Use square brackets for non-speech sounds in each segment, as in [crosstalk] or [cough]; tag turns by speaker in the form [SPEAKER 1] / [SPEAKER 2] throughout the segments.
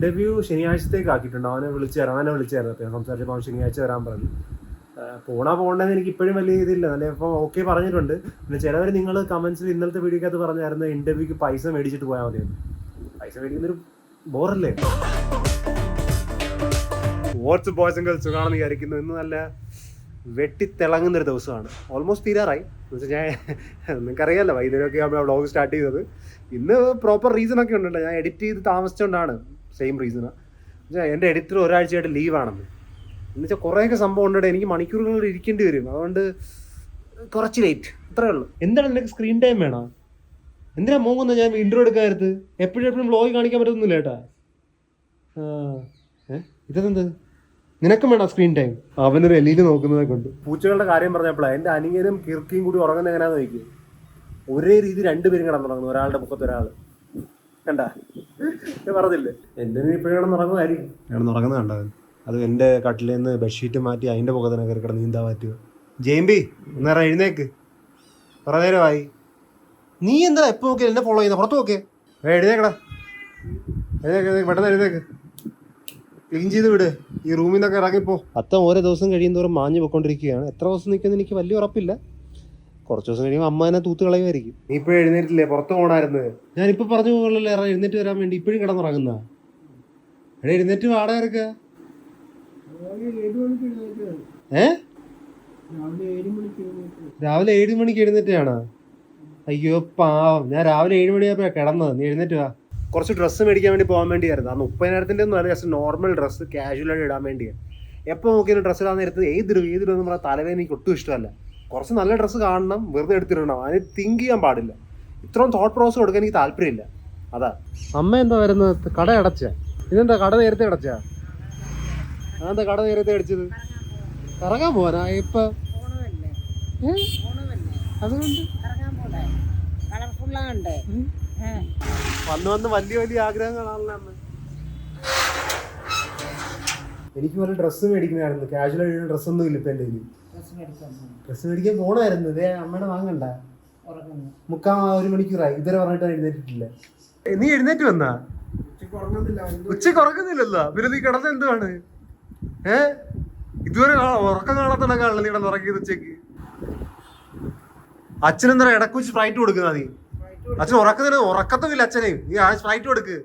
[SPEAKER 1] Interview ശനിയാഴ്ചത്തേക്ക് ആക്കിയിട്ടുണ്ട് അവനെ വിളിച്ചു തരാം അവനെ വിളിച്ചു തരാം ഞാൻ സംസാരിച്ചപ്പോൾ അവൻ ശനിയാഴ്ച വരാൻ പറഞ്ഞു. പോണാ പോകണ്ടെന്ന് എനിക്ക് ഇപ്പോഴും വലിയ ഇതില്ല. അല്ലെ ഇപ്പോൾ ഓക്കെ പറഞ്ഞിട്ടുണ്ട്. പിന്നെ ചിലവർ നിങ്ങൾ കമന്റ്സിൽ ഇന്നലത്തെ വീഡിയോക്കകത്ത് പറഞ്ഞായിരുന്നു ഇന്റർവ്യൂക്ക് പൈസ മേടിച്ചിട്ട് പോയാൽ മതിയെന്ന്. പൈസ മേടിക്കുന്നൊരു ബോറല്ലേ? വാട്സ് ബോയ്സ് ഗേൾസ് കാണാൻ വിചാരിക്കുന്നു. ഇന്ന് നല്ല വെട്ടിത്തിളങ്ങുന്ന ഒരു ദിവസമാണ്. ഓൾമോസ്റ്റ് തീരാറായി. എന്ന് വെച്ചാൽ ഞാൻ നിങ്ങൾക്കറിയാമല്ലോ വൈകുന്നേരമൊക്കെ നമ്മൾ വ്ളോഗ് സ്റ്റാർട്ട് ചെയ്തത്. ഇന്ന് പ്രോപ്പർ റീസൺ ഒക്കെ ഉണ്ടല്ലോ. ഞാൻ എഡിറ്റ് ചെയ്ത് താമസിച്ചുകൊണ്ടാണ് സെയിം റീസൺ എന്റെ എഡിറ്റർ ഒരാഴ്ചയായിട്ട് ലീവാണെന്ന് എന്നുവെച്ചാൽ കുറേയൊക്കെ സംഭവം ഉണ്ട് എനിക്ക് മണിക്കൂറുകളിൽ ഇരിക്കേണ്ടി വരും. അതുകൊണ്ട് കുറച്ച് ലേറ്റ് അത്രേ ഉള്ളൂ. എന്താണ് നിനക്ക് സ്ക്രീൻ ടൈം വേണം? എന്തിനാ മോങ്ങുന്ന? ഞാൻ ഇൻട്രോ എടുക്കാറുത് എപ്പോഴും എപ്പോഴും വ്ലോഗ് കാണിക്കാൻ പറ്റുന്നില്ല ഏട്ടാ. ഏ ഇതെന്ത്? നിനക്കും വേണം സ്ക്രീൻ ടൈം അവനൊരു എലിയിൽ നോക്കുന്നതെ കൊണ്ട്. പൂച്ചകളുടെ കാര്യം പറഞ്ഞപ്പോഴാണ് എന്റെ അനിയനും കിർക്കിയും കൂടി ഉറങ്ങുന്ന എങ്ങനെയാണെന്ന് ചോദിക്കും. ഒരേ രീതി രണ്ടുപേരും കിടന്നുറങ്ങുന്നു ഒരാളുടെ മുഖത്ത് ഒരാൾ കണ്ട പറഞ്ഞില്ലേ? എന്റെ ഇപ്പോഴും കിടന്നുറങ്ങുമായിരിക്കും കിടന്നുറങ്ങുന്ന കണ്ട? അവൻ അത് എന്റെ കട്ടിലിൽ നിന്ന് ബെഡ്ഷീറ്റ് മാറ്റി അതിന്റെ മുഖത്തിനെ കയറി കിടന്ന് നീന്താൻ പറ്റുക ജയമ്പി ഇന്നേരം എഴുന്നേക്ക്. കുറേ നേരമായി. നീ എന്താ എപ്പോൾ നോക്കി എന്നെ ഫോളോ ചെയ്യുന്ന? പുറത്ത് നോക്കേ എഴുന്നേക്കടാ. എഴുന്നേക്ക് പെട്ടെന്ന് എഴുന്നേക്ക്. ക്ലീൻ ചെയ്ത് വിട്. ഈ റൂമിൽ നിന്നൊക്കെ ഇറങ്ങിപ്പോ. അത്തം ഓരോ ദിവസം കഴിയുന്നതോറും മാഞ്ഞു പോയിക്കൊണ്ടിരിക്കുകയാണ്. എത്ര ദിവസം നിൽക്കുന്നത് എനിക്ക് വലിയ ഉറപ്പില്ല. കുറച്ച് ദിവസം കഴിയുമ്പോൾ അമ്മ തന്നെ തൂത്ത് കളയുമായിരിക്കും. നീ ഇപ്പോഴും എഴുന്നേറ്റില്ലേ? പുറത്ത് പോകണമായിരുന്നു ഞാനിപ്പോൾ പറഞ്ഞു പോകണല്ലോ എഴുന്നേറ്റ് വരാൻ വേണ്ടി. ഇപ്പോഴും കിടന്നുറങ്ങുന്ന. എടാ എഴുന്നേറ്റ് വാടക ഇറക്കുക ഏ? രാവിലെ ഏഴ് മണിക്ക് എഴുന്നേറ്റാണ് അയ്യോ പാവം. ഞാൻ രാവിലെ ഏഴ് മണിയായപ്പോഴാണ് കിടന്നത്. നീ എഴുന്നേറ്റ് വാ. കുറച്ച് ഡ്രസ്സ് മേടിക്കാൻ വേണ്ടി പോകാൻ വേണ്ടിയായിരുന്നു. ആ മുപ്പതിനായിരത്തിന്റെ ഒന്നും അല്ല ജസ്റ്റ് നോർമൽ ഡ്രസ്സ് കാഷ്വലായിട്ട് ഇടാൻ വേണ്ടിയാണ് എപ്പോൾ നോക്കിയാലും ഡ്രസ്സ് ഇടാൻ നേരത്ത് ഏതിടും ഏതിടും എന്ന് പറഞ്ഞാൽ തലവേദന എനിക്ക് ഒട്ടും ഇഷ്ടമല്ല. കുറച്ച് നല്ല ഡ്രസ്സ് കാണണം വെറുതെ എടുത്തിടണം. അതിന് തിങ്ക് ചെയ്യാൻ പാടില്ല. ഇത്രയും തോട്ട് പ്രോസസ് കൊടുക്കാൻ എനിക്ക് താല്പര്യമില്ല. അതാ. അമ്മ എന്താ വരുന്നത് കട അടച്ച. ഇതെന്താ കട നേരത്തെ അടച്ച? അതെന്താ കട നേരത്തെ അടിച്ചത്? കറങ്ങാൻ പോവാനാ? ഇപ്പൊ അതുകൊണ്ട് വന്ന് വന്ന് വലിയ വലിയ ആഗ്രഹങ്ങളാണല്ലോ അമ്മ. എനിക്ക് വല്ല ഡ്രസ്സ് മേടിക്കണമായിരുന്നു കാഷ്വൽ ആയിട്ട് ഡ്രസ്സ് ഒന്നും ഇല്ല ഇപ്പൊ എന്റെ കയ്യിൽ
[SPEAKER 2] ഡ്രസ് മേടിക്കാൻ
[SPEAKER 1] പോണായിരുന്നു. ഇതേ അമ്മയുടെ വാങ്ങണ്ട.
[SPEAKER 2] ഉറങ്ങുന്നു.
[SPEAKER 1] മുക്കാ ഒരു മണിക്കൂറായി. ഇതുവരെ പറഞ്ഞിട്ട് എഴുന്നേറ്റിട്ടില്ല. നീ എഴുന്നേറ്റ് വന്നാ? ഉച്ചയ്ക്ക് ഉറക്കുന്നില്ലല്ലോ പിന്നെ നീ കിടന്ന എന്തുവാണ്? ഏ? ഇതുവരെ ഉറക്കം കാണാത്തണക്കാണല്ലോ നീ കിടന്ന് ഉറക്കിയത് ഉച്ചയ്ക്ക് അച്ഛനെന്താ ഇടയ്ക്ക് വെച്ച് ഫ്ലൈറ്റ് കൊടുക്കുന്ന നീ? അച്ഛൻ ഉറക്കത്തിന് ഉറക്കത്തുമില്ല അച്ഛനെയും നീ ആ ഫ്ലൈറ്റ് കൊടുക്ക്.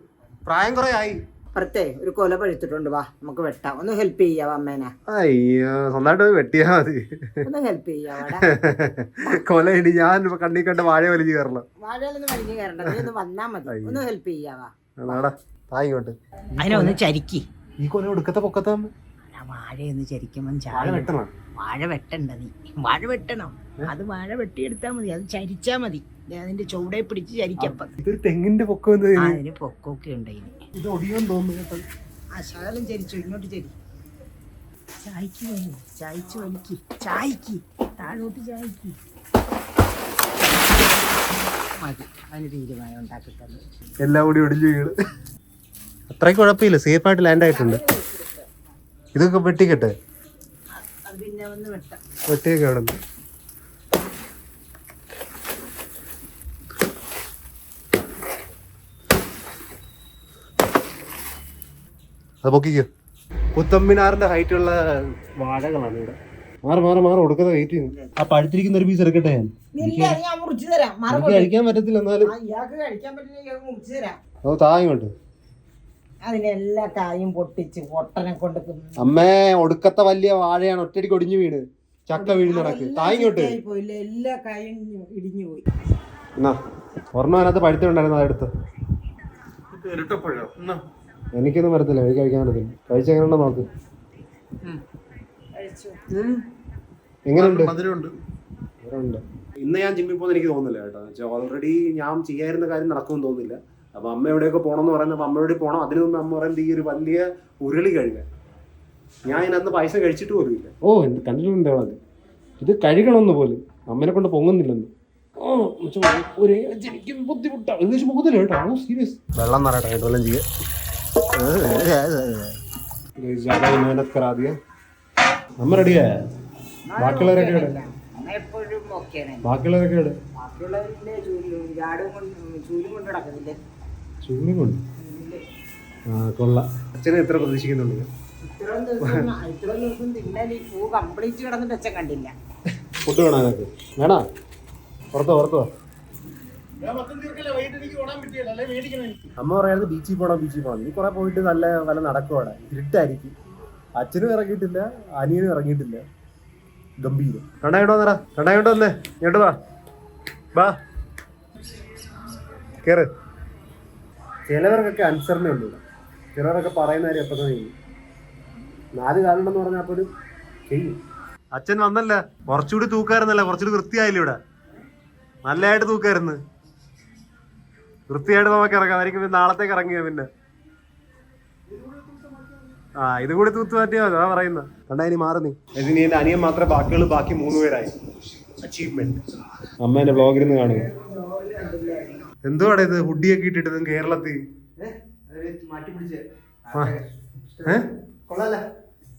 [SPEAKER 1] പ്രായം കുറെ ആയി.
[SPEAKER 2] അപ്പുറത്തെ ഒരു കൊല പഴുത്തിട്ടുണ്ട്. വാ നമുക്ക് വെട്ടാം. ഒന്ന് ഹെൽപ്പ് ചെയ്യാവா അമ്മേനെ?
[SPEAKER 1] അയ്യോ സ്വന്തമായിട്ട് വെട്ടിയാ മതി.
[SPEAKER 2] ഒന്ന് ഹെൽപ്പ് ചെയ്യാവാടാ [laughs]
[SPEAKER 1] കൊല ഇനി ഞാൻ കണ്ണി കണ്ട വാഴ വലിഞ്ഞു കയറണം.
[SPEAKER 2] വാഴയിലൊന്നും വലിഞ്ഞു കയറണ്ട? നീ ഒന്ന് വന്നാ മതി. ഒന്ന് ഹെൽപ്പ് ചെയ്യാവാ. അതിനെ ഒന്ന് ചരിക്കി.
[SPEAKER 1] ഈ കൊല ഒടുക്കത്തെ പൊക്കത്തെ
[SPEAKER 2] വാഴയൊന്ന് ചരിക്കുമ്പം
[SPEAKER 1] വാഴ വെട്ടണം.
[SPEAKER 2] വാഴ വെട്ടണ്ട നീ. വാഴ വെട്ടണം. അത് വാഴ വെട്ടിയെടുത്താ മതി അത് ചരിച്ചാ മതി. അതിന്റെ ചുവടെ പിടിച്ച് ചരിക്കപ്പം
[SPEAKER 1] ഇതൊരു തെങ്ങിന്റെ പൊക്കം
[SPEAKER 2] അതിന് പൊക്കമൊക്കെ ഉണ്ട് ഇനി.
[SPEAKER 1] ഇത് ഒടിയോന്ന് തോന്നുന്നു
[SPEAKER 2] ആ ശകലം ചരിച്ചു ഇങ്ങോട്ട് ചരി. ചായക്ക് വേണു ചായച്ച് വലിക്ക്. ചായക്ക്. താഴോട്ട് ചായക്ക്. മതി അതിന് തീരുമാനം ഉണ്ടാക്കി തന്നു.
[SPEAKER 1] എല്ലാം കൂടി ഒടിഞ്ഞു വീട് അത്രയ്ക്ക് കുഴപ്പമില്ല സേഫ് ആയിട്ട് ലാൻഡ് ആയിട്ടുണ്ട്. ഇതൊക്കെ വെട്ടിക്കട്ടെ?
[SPEAKER 2] പിന്നെ വന്ന് വെട്ടാം.
[SPEAKER 1] വെട്ടിയൊക്കെ അവിടെ അത് പൊക്കിക്കോ. കുത്തമ്മിനാറിന്റെ ഹൈറ്റ് ഉള്ള വാഴകളാണ് ഇവിടെ. മാറി മാറി മാറി കൊടുക്കുന്ന വെയിറ്റ് ആ പഴുത്തിരിക്കുന്ന ഒരു പീസ് എടുക്കട്ടെ ഞാൻ? എനിക്ക് കഴിക്കാൻ പറ്റത്തില്ല എന്നാലും.
[SPEAKER 2] ആ, താങ്ങി കഴിക്കാൻ പറ്റില്ല ഇയാൾക്ക് മുറിച്ചു തരാം.
[SPEAKER 1] അത് താങ്ങോട്ട്
[SPEAKER 2] അതിന് എല്ലാ കായും പൊട്ടിച്ച് പൊട്ടനെ കൊണ്ട്
[SPEAKER 1] അമ്മേ ഒടുക്കത്തെ വലിയ വാഴയാണ് ഒറ്റയടിക്ക് ഒടിഞ്ഞു വീണ്. ചക്ക വീഴുന്ന നടക്ക്
[SPEAKER 2] അതെല്ലാം
[SPEAKER 1] താങ്ങോട്ട്
[SPEAKER 2] എല്ലാ കായും ഇടിഞ്ഞു പോയി.
[SPEAKER 1] എന്നാ ഒരെണ്ണം അതിനകത്ത് പഴുത്തുണ്ടായിരുന്നു അതെടുത്ത്. എനിക്കൊന്നും വരത്തില്ല. എനിക്ക് കഴിക്കാൻ പറ്റത്തില്ല. കഴിച്ചെങ്ങനെയുണ്ടോ നോക്ക്.
[SPEAKER 2] കഴിച്ചു.
[SPEAKER 1] എങ്ങനെയുണ്ട് മധുരമുണ്ട്. ഇന്ന് ഞാൻ ജിമ്മിൽ പോകുന്ന എനിക്ക് തോന്നുന്നില്ല കേട്ടോ. ഓൾറെഡി ഞാൻ ചെയ്യായിരുന്ന കാര്യം നടക്കുമെന്ന് തോന്നുന്നില്ല. അപ്പൊ അമ്മ എവിടെയൊക്കെ പോകണം എന്ന് പറയുന്നത് അപ്പൊ അമ്മയോട് പോകണം അതിന് മുമ്പ് അമ്മ പറയുന്നത് ഈ ഒരു വലിയ ഉരുളി കഴുകാൻ. ഞാൻ ഇതിനകത്ത് പൈസ കഴിച്ചിട്ട് പോലും ഇല്ല. ഓ കണ്ടിട്ടുണ്ട് ഇത് കഴുകണമെന്ന് പോലും. അമ്മനെ കൊണ്ട് പൊങ്ങുന്നില്ലെന്ന്. ഓ ഒരേ എനിക്ക് ബുദ്ധിമുട്ടാണ് ഇംഗ്ലീഷ് പോകുന്നില്ല കേട്ടോ. ഓ സീരിയസ് വെള്ളം നിറയട്ടെ കേട്ടോ വല്ലതും ചെയ്യുക
[SPEAKER 2] ചൂലും കൊണ്ട്
[SPEAKER 1] ആ കൊള്ളാം. അച്ഛനെ എത്ര പ്രതീക്ഷിക്കുന്നുണ്ട്? ഫുഡ് വേണോ വേണോ? പുറത്തോ പുറത്തോ? അമ്മ പറയായിരുന്നു ബീച്ചിൽ പോണം ബീച്ചിൽ പോണം. നീ കുറെ പോയിട്ട് നല്ല നല്ല നടക്കും അവിടെ. ഇരുട്ടായിരിക്കും. അച്ഛനും ഇറങ്ങിയിട്ടില്ല അനിയനും ഇറങ്ങിയിട്ടില്ല. ഗംഭീരം. കണ്ടായിട്ടോ നിറ കണ്ടായിട്ടോ വന്നേ ഇങ്ങോട്ട് വാ. വാ. കേറ്. ചിലവർക്കൊക്കെ അനുസരണ ഉള്ളൂ. ചിലവരൊക്കെ പറയുന്ന കാര്യം എപ്പോൾ തന്നെ ചെയ്യും. നാല് കാലുണ്ടെന്ന് പറഞ്ഞാൽ പോലും ചെയ്യും. അച്ഛൻ വന്നല്ല. കുറച്ചുകൂടി തൂക്കായിരുന്നല്ലേ? കുറച്ചുകൂടി വൃത്തിയായില്ല ഇവിടെ? നല്ലതായിട്ട് തൂക്കായിരുന്നു. വൃത്തിയായിട്ട് നമുക്ക് ഇറങ്ങാം. ആയിരിക്കും പിന്നെ നാളത്തേക്ക് ഇറങ്ങിയ പിന്നെ? ആ ഇത് കൂടി തൂത്ത് മാറ്റിയാ മതി അതാ പറയുന്ന. കണ്ടാ ഇനി മാറുന്നേ ഇനി എന്റെ അനിയൻ മാത്രമേ ബാക്കിയുള്ളൂ ബാക്കി മൂന്ന് പേരായി. അച്ചീവ്മെന്റ് അമ്മ അമ്മേന്റെ ബ്ലോഗിൽ നിന്ന് കാണുക. എന്തുവാടെ ഇത്? ഹുഡിയൊക്കെ ഇട്ടിട്ട് കേരളത്തിൽ?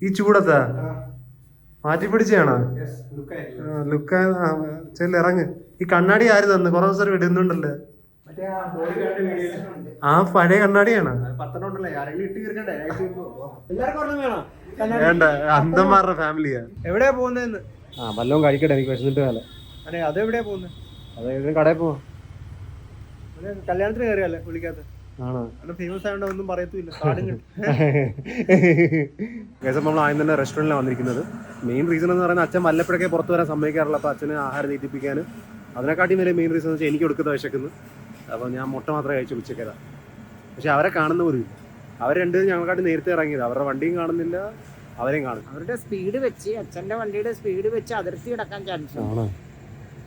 [SPEAKER 1] ഈ ചൂടത്താ? മാറ്റി പിടിച്ചാണോ ലുക്ക ചെല്ലിറങ്ങ് ഈ കണ്ണാടി ആര് തന്നു? കൊറേ ദിവസം ഇടുന്നുണ്ടല്ലോ. ആ പഴയ കണ്ണാടിയാണ്? വേണ്ട അന്തന്മാരുടെ ഫാമിലിയാ.
[SPEAKER 3] എവിടെയാ പോകുന്നതെന്ന്?
[SPEAKER 1] ആ വല്ലതും കഴിക്കട്ടെ എനിക്ക് വിശന്നിട്ട് വേല
[SPEAKER 3] അതെ അതെവിടെയാ പോകുന്നത്?
[SPEAKER 1] അതെ കടയിൽ പോവാ.
[SPEAKER 3] കല്യാണത്തിന് കയറിയാലേ വിളിക്കാത്ത [laughs]
[SPEAKER 1] നമ്മൾ ആദ്യം തന്നെ റെസ്റ്റോറന്റിലാണ് വന്നിരിക്കുന്നത്. മെയിൻ റീസൺ എന്ന് പറയുന്നത് അച്ഛൻ വല്ലപ്പോഴൊക്കെ പുറത്ത് വരാൻ സമ്മതിക്കാറില്ല അപ്പോൾ അച്ഛന് ആഹാരം നീട്ടിപ്പിക്കാൻ അതിനെക്കാട്ടി വലിയ മെയിൻ റീസൺ എന്ന് വെച്ചാൽ എനിക്ക് കൊടുക്കുന്ന വിശക്കുന്നു. അപ്പോൾ ഞാൻ മുട്ട മാത്രമേ കഴിച്ചു ഉച്ചക്കേതാ പക്ഷെ അവരെ കാണുന്ന പോലും ഇല്ല. അവർ രണ്ടുപേരും ഞങ്ങൾക്കാട്ടി നേരത്തെ ഇറങ്ങിയത്. അവരുടെ വണ്ടിയും കാണുന്നില്ല അവരെയും കാണുന്നു
[SPEAKER 2] അവരുടെ സ്പീഡ് വെച്ച് അച്ഛന്റെ വണ്ടിയുടെ സ്പീഡ് വെച്ച് അതിർത്തി കിടക്കാൻ ചാൻസ്
[SPEAKER 1] ആണോ?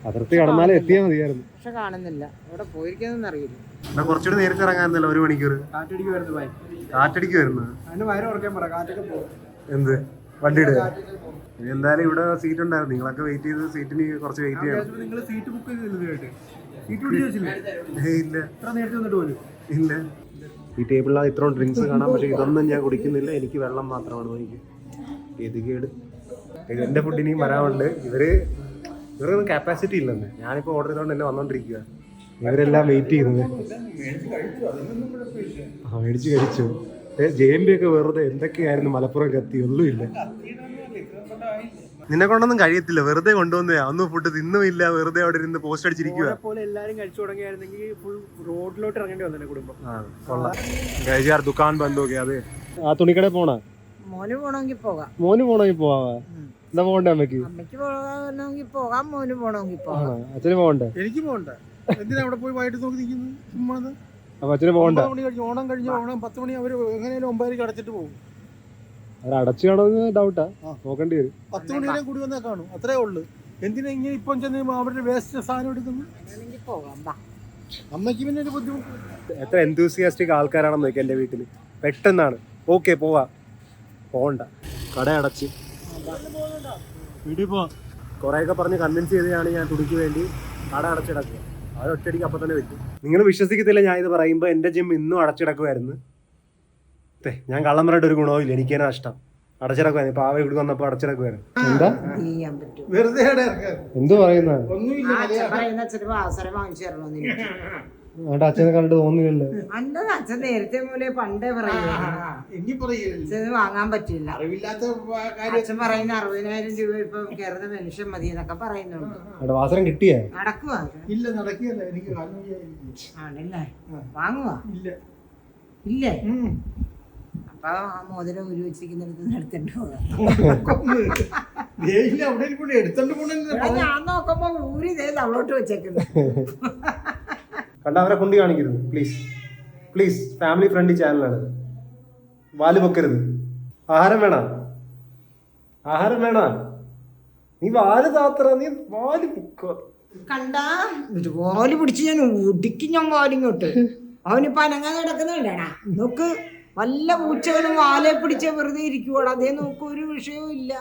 [SPEAKER 1] അതിർത്തി കടന്നാലേ എത്തിയാൽ മതിയായിരുന്നു.
[SPEAKER 2] പക്ഷെ കാണുന്നില്ല. അവിടെ പോയിരിക്കുന്നതെന്ന് അറിയില്ല.
[SPEAKER 1] എന്നാൽ കുറച്ചുകൂടി നേരത്തെ ഇറങ്ങാറുന്നല്ലോ ഒരു മണിക്കൂർ
[SPEAKER 3] കാറ്റടിക്ക് കാറ്റടിക്കുമായിരുന്നു ഭായി
[SPEAKER 1] കാറ്റടിക്ക് വരുന്നത്
[SPEAKER 3] അതിന് വയറ് ഉറക്കാൻ പറ കാറ്റൊക്കെ പോകും.
[SPEAKER 1] എന്ത്? വണ്ടിയുടെ ഇനി എന്തായാലും ഇവിടെ സീറ്റ് ഉണ്ടായിരുന്നു. നിങ്ങളൊക്കെ വെയിറ്റ് ചെയ്ത് സീറ്റിന് കുറച്ച് വെയിറ്റ് ചെയ്യണം.
[SPEAKER 3] നിങ്ങൾ സീറ്റ് ബുക്ക് ചെയ്തില്ല സീറ്റ്
[SPEAKER 1] ഏയ് ഇല്ല.
[SPEAKER 3] ഇത്ര നേരത്തെ വന്നിട്ട് പോലും.
[SPEAKER 1] ഇല്ല. ഈ ടേബിളിൽ ഇത്രയും ഡ്രിങ്ക്സ് കാണാം പക്ഷേ ഇതൊന്നും ഞാൻ കുടിക്കുന്നില്ല. എനിക്ക് വെള്ളം മാത്രമാണ് എനിക്ക്. ഗതികേട് ഇത് എന്റെ ഫുഡ് ഇനിയും വരാനുണ്ട്. ഇവർ ഇവർക്കൊന്നും കപ്പാസിറ്റി ഇല്ലെന്ന്. ഞാനിപ്പോൾ ഓർഡർ ചെയ്തുകൊണ്ട് എന്നെ വന്നോണ്ടിരിക്കുക ഇവരെല്ലാം വെയിറ്റ് ചെയ്യുന്നത്. ആ മേടിച്ച് കഴിച്ചു. ജെ എം ബി ഒക്കെ വെറുതെ എന്തൊക്കെയായിരുന്നു മലപ്പുറം കത്തി? ഒന്നുമില്ല. നിന്നെ കൊണ്ടൊന്നും കഴിയത്തില്ല. വെറുതെ കൊണ്ടുവന്നയാ ഒന്നും ഫുഡ് തിന്നും ഇല്ല വെറുതെ അവിടെ ഇരുന്ന് പോസ്റ്റ് അടിച്ചിരിക്കുക
[SPEAKER 3] പോലെ എല്ലാരും കഴിച്ചു തുടങ്ങിയായിരുന്നെങ്കിൽ ഫുൾ റോഡിലോട്ട് ഇറങ്ങേണ്ടി വന്നെ കുടുംബം.
[SPEAKER 1] ഗൈജാർ ദുക്കാൻ നോക്കി അതെ. ആ തുണിക്കട പോണ?
[SPEAKER 2] മോന് പോണമെങ്കിൽ പോകാം.
[SPEAKER 1] മോന് പോണമെങ്കിൽ പോവാ? എന്താ പോകണ്ടേ അമ്മയ്ക്ക്
[SPEAKER 2] അമ്മയ്ക്ക് പോകണമെങ്കിൽ പോകാം മോന് പോകണമെങ്കിൽ പോകാം.
[SPEAKER 1] അച്ഛന് പോകണ്ടേ?
[SPEAKER 3] എനിക്ക് പോകണ്ടേ. എന്തിനാ അവിടെ പോയി വൈകിട്ട് നോക്കി നിൽക്കുന്നു ചുമ്മാ?
[SPEAKER 1] അപ്പൊ അച്ഛന് പോകണ്ട.
[SPEAKER 3] മണി കഴിഞ്ഞ് ഓണം കഴിഞ്ഞ് ഓണം പത്ത് മണി അവർ എങ്ങനെയാലും ഒമ്പതരക്ക് അടച്ചിട്ട് പോകും.
[SPEAKER 1] അവർ അടച്ചു കാണുമെന്ന് ഡൗട്ടാ
[SPEAKER 3] ആ.
[SPEAKER 1] നോക്കേണ്ടി വരും.
[SPEAKER 3] പത്ത് മണി വരെ കൂടി വന്നാൽ കാണും. അത്രേ ഉള്ളു. എന്തിനാ ഇങ്ങനെ ഇപ്പം ചെന്ന് അവരുടെ വേസ്റ്റ് സാധനം എടുക്കുന്നു
[SPEAKER 2] അങ്ങനെയാണെങ്കിൽ ബാ
[SPEAKER 3] അമ്മയ്ക്ക് പിന്നെ ഒരു ബുദ്ധിമുട്ട്.
[SPEAKER 1] എത്ര എന്തൂസിയാസ്റ്റിക് ആൾക്കാരാണെന്ന് നോക്കി എന്റെ വീട്ടിൽ പെട്ടെന്നാണ്. ഓക്കെ പോവാ. പോണ്ട കട അടച്ച്. വീട്ടിൽ പോവാ. കുറേയൊക്കെ പറഞ്ഞ് കൺവിൻസ് ചെയ്താണ് ഞാൻ തുടിക്ക് വേണ്ടി. കട അടച്ചിടക്കുക അത് ഒറ്റയടിക്ക് അപ്പം തന്നെ വെച്ചു നിങ്ങൾ വിശ്വസിക്കത്തില്ല ഞാൻ ഇത് പറയുമ്പോൾ എന്റെ ജിം ഇന്നും അടച്ചിടക്കുമായിരുന്നു അതെ ഞാൻ കള്ളം പറഞ്ഞിട്ട് ഒരു ഗുണവും എനിക്ക് തന്നെ നഷ്ടം. അടച്ചിടക്കുമായിരുന്നു ഇപ്പൊ ആവ ഇവിടെ വന്നപ്പോ അടച്ചിടക്കുമായിരുന്നു എന്താ?
[SPEAKER 2] ചെയ്യാൻ പറ്റും
[SPEAKER 3] വെറുതെ.
[SPEAKER 1] എന്ത്
[SPEAKER 2] പറയുന്ന? എനിക്ക്
[SPEAKER 1] അച്ഛനെ കണ്ടിട്ട് തോന്നുന്നില്ലല്ലോ
[SPEAKER 2] അന്റെ അച്ഛൻ നേരത്തെ പോലെ പണ്ടേ പറയുന്നത്
[SPEAKER 3] എങ്കിൽ പറയില്ല.
[SPEAKER 2] ഇത് വാങ്ങാൻ പറ്റില്ല.
[SPEAKER 3] അറിവില്ലാത്ത
[SPEAKER 2] അച്ഛൻ പറയുന്ന അറുപതിനായിരം രൂപ ഇപ്പൊ കേരള മനുഷ്യൻ മതി എന്നൊക്കെ പറയുന്നുണ്ട്.
[SPEAKER 1] വാസനം കിട്ടിയ?
[SPEAKER 2] നടക്കുക
[SPEAKER 3] ഇല്ല നടക്കുകയല്ല. എനിക്ക്.
[SPEAKER 2] ആണല്ലേ? വാങ്ങുക
[SPEAKER 3] ഇല്ല.
[SPEAKER 2] ഇല്ലേ? അപ്പൊ ആ മോതിരം ഉരു വെച്ചിരിക്കുന്നിടത്ത് എടുത്തിട്ട് പോകാം.
[SPEAKER 3] ദേ ഇല്ല അവിടെ ഇരിപ്പുണ്ട്. എടുത്തോണ്ട് പോണെന്ന്
[SPEAKER 2] എടാ, ഞാൻ നോക്കുമ്പോ ഊരി ഇതേ തവളോട്ട് വെച്ചേക്കുന്നു. [laughs]
[SPEAKER 1] കണ്ട അവരെ കൊണ്ട് കാണിക്കരുത്. പ്ലീസ് പ്ലീസ് ഫാമിലി ഫ്രണ്ട്ലി ചാനലാണ് വാൽ പൊക്കരുത്. ആഹാരം വേണ? ആഹാരം വേണ? നീ വാൽ താത്ര നീ വാൽ വാൽ
[SPEAKER 2] കണ്ടാ? ഇതുപോലെ പിടിച്ച് ഞാൻ ഒടിക്കും ഞാൻ വാലിങ്ങോട്ട്. അവനിപ്പോ അനങ്ങാൻ കിടക്കുന്നുണ്ടാടാ? നോക്ക് വല്ല പൂച്ചകളും വാലെ പിടിച്ച വെറുതെ ഇരിക്കുവാടാ. അതേ നോക്ക് ഒരു വിഷയവും ഇല്ല.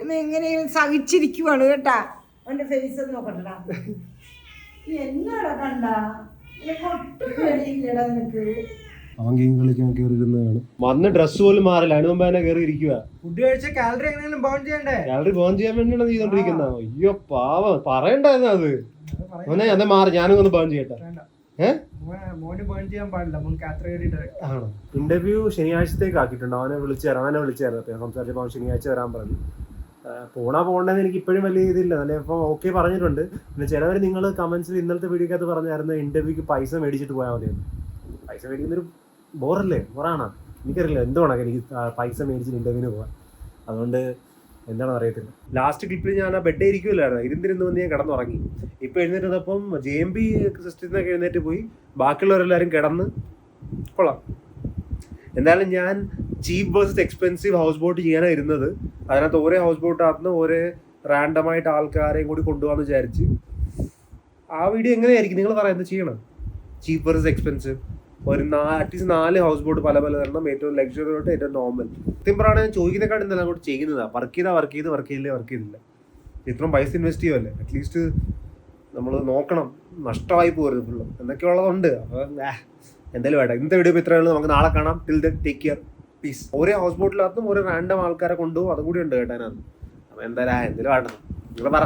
[SPEAKER 2] എന്നെങ്ങനെയും സഹിച്ചിരിക്കുവാണ് കേട്ടാ. അവന്റെ ഫേസ് ഒന്ന് നോക്കട്ടടാ. എന്നാടാ കണ്ടാ? നിനക്ക് ഒട്ടും പേടിയില്ലടാ നിനക്ക്.
[SPEAKER 1] അവൻ ഗെയിം കളിക്കാൻ കയറി ഇരുന്നതാണ് വന്ന് ഡ്രസ് പോലും മാറില്ല. അതിന് മുമ്പ് തന്നെ കയറി ഇരിക്കുക
[SPEAKER 3] ഫുഡ് കഴിച്ച കാലറി എങ്ങനെയും ബൗൺ ചെയ്യണ്ടേ?
[SPEAKER 1] കാലറി ബോൺ ചെയ്യാൻ വേണ്ടിയാണ് ചെയ്തോണ്ടിരിക്കുന്ന. അയ്യോ പാവം. പറയണ്ടായിരുന്നു അത്? അവനെ അതെ മാറി. ഞാനും ഒന്ന് ബോൺ ചെയ്യട്ടെ.
[SPEAKER 2] മോന്
[SPEAKER 1] ഇന്റർവ്യൂ ശനിയാഴ്ചത്തേക്ക് ആക്കിയിട്ടുണ്ട്. അവനെ വിളിച്ചു തരാം അവനെ വിളിച്ചു തരാം സംസാരിച്ചപ്പോൾ ശനിയാഴ്ച വരാൻ പറഞ്ഞു. പോണാ പോകണ്ടെന്ന് എനിക്ക് ഇപ്പോഴും വലിയ ഇതില്ല. അല്ലെ ഇപ്പം ഓക്കെ പറഞ്ഞിട്ടുണ്ട്. പിന്നെ ചിലവർ നിങ്ങൾ കമന്റ്സിൽ ഇന്നലത്തെ വീഡിയോക്കകത്ത് പറഞ്ഞായിരുന്നു ഇന്റർവ്യൂക്ക് പൈസ മേടിച്ചിട്ട് പോയാൽ മതിയെന്ന്. പൈസ മേടിക്കുന്നൊരു ബോറല്ലേ ബോറാണോ എനിക്കറിയില്ല. എന്തുകൊണ്ടാണ് എനിക്ക് പൈസ മേടിച്ചിട്ട് ഇന്റർവ്യൂവിന് പോകാൻ അതുകൊണ്ട് എന്താണെന്ന് അറിയത്തില്ല. ലാസ്റ്റ് ക്ലിപ്പിൽ ഞാൻ ആ ബെഡ് ഇരിക്കുമല്ലായിരുന്നു ഇരുന്നിരുന്ന് വന്ന് ഞാൻ കിടന്നുറങ്ങി. ഇപ്പൊ എഴുന്നേറ്റപ്പം ജെ എം ബി സിസ്റ്റത്തിൽ നിന്നൊക്കെ എഴുന്നേറ്റ് പോയി. ബാക്കിയുള്ളവരെല്ലാവരും കിടന്ന് കൊള്ളാം. എന്തായാലും ഞാൻ cheap versus expensive houseboat ചെയ്യാനാണ് ഇരുന്നത്. അതിനകത്ത് ഓരോ ഹൗസ് ബോട്ടിനകത്ത് ഓരോ റാൻഡമായിട്ട് ആൾക്കാരെയും കൂടി കൊണ്ടുപോകാന്ന് വിചാരിച്ച്. ആ വീഡിയോ എങ്ങനെയായിരിക്കും? നിങ്ങൾ പറയാം എന്താ ചെയ്യണം? Cheap versus expensive. ഒരു നാ അറ്റ്ലീസ്റ്റ് നാല് ഹൗസ് ബോട്ട് പല പല തരണം. ഏറ്റവും ലക്ഷറി തൊട്ട് ഏറ്റവും നോർമൽ. സത്യം പറയുകയാണെങ്കിൽ ഞാൻ ചോദിക്കുന്നേക്കാളും എന്തെല്ലാം അങ്ങോട്ട് ചെയ്യുന്നതാണ് വർക്ക് ചെയ്താൽ വർക്ക് ചെയ്ത് വർക്ക് ചെയ്തില്ലേ വർക്ക് ചെയ്തില്ല. ഇത്രയും പൈസ ഇൻവെസ്റ്റ് ചെയ്യുമല്ലേ അറ്റ്ലീസ്റ്റ് നമ്മൾ നോക്കണം. നഷ്ടമായി പോകരുത് ഫുള്ള് എന്നൊക്കെയുള്ളതുണ്ട് അപ്പോൾ എന്തായാലും വേണ്ട. ഇന്നത്തെ വീഡിയോ ഇപ്പോൾ ഇത്രയുള്ളൂ നമുക്ക് നാളെ കാണാം. Till the take care peace ഒരേ ഹൗസ് ബോട്ടിനകത്തും ഒരു റാൻഡം ആൾക്കാരെ കൊണ്ടുപോകും. അതും കൂടി ഉണ്ട് കേട്ടോ അതിനകത്ത്. അപ്പോൾ എന്തായാലും ആ, എന്തായാലും വേണ്ട നിങ്ങൾ പറ.